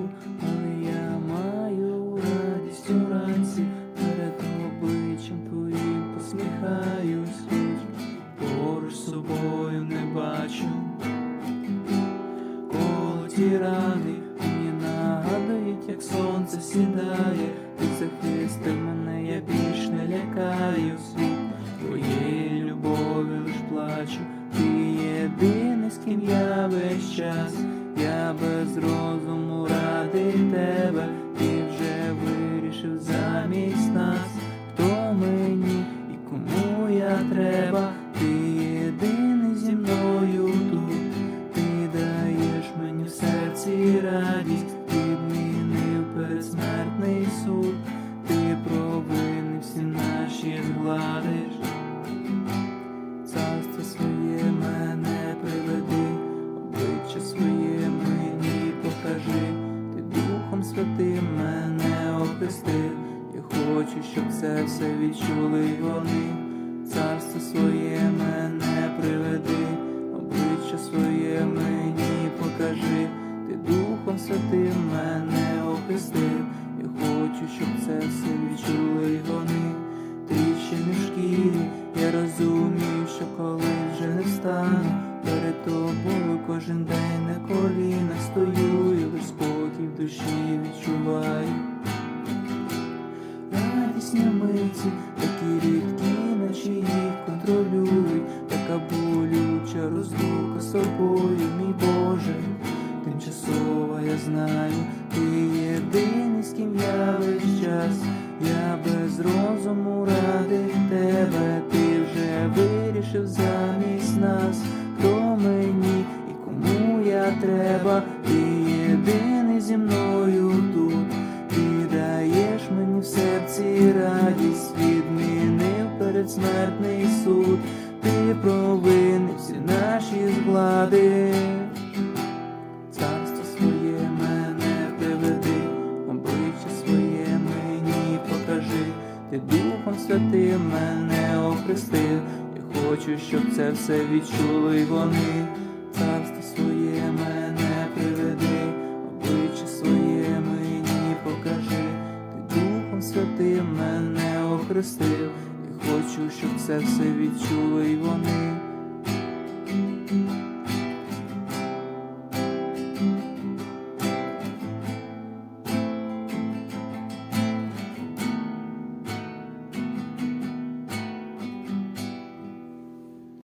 на але я маю радість уранці, перед обличчям твоїм посміхаюсь, поруч з собою не бачу. Коли ті рани мені нагадують, як сонце сідає, ти захистив мене, я більш не лякаюсь від твоєї любові лиш плачу. Ти єдиний, з ким я весь час, ти провини всі наші згладиш, царство своє мене приведи, обличчя своє мені покажи, ти Духом Святим мене охрестив, я хочу, щоб це все відчули вони, царство своє мене приведи обличчя своє мені покажи, ти Духом Святим це все відчули вони, тріщини в шкірі, я розумію, що коли вже не встану, перед тобою кожен день на колінах стою, і лиш спокій замість нас, хто мені і кому я треба, ти єдиний зі мною тут. Ти даєш мені в серці радість, відмінив передсмертний суд, ти провини всі наші покажи, ти Духом Святим мене охрестив, хочу, щоб це все відчули вони. Царство своє мене приведи, обличчя своє мені покажи, ти Духом Святим мене охрестив, я хочу, щоб це все відчули й вони.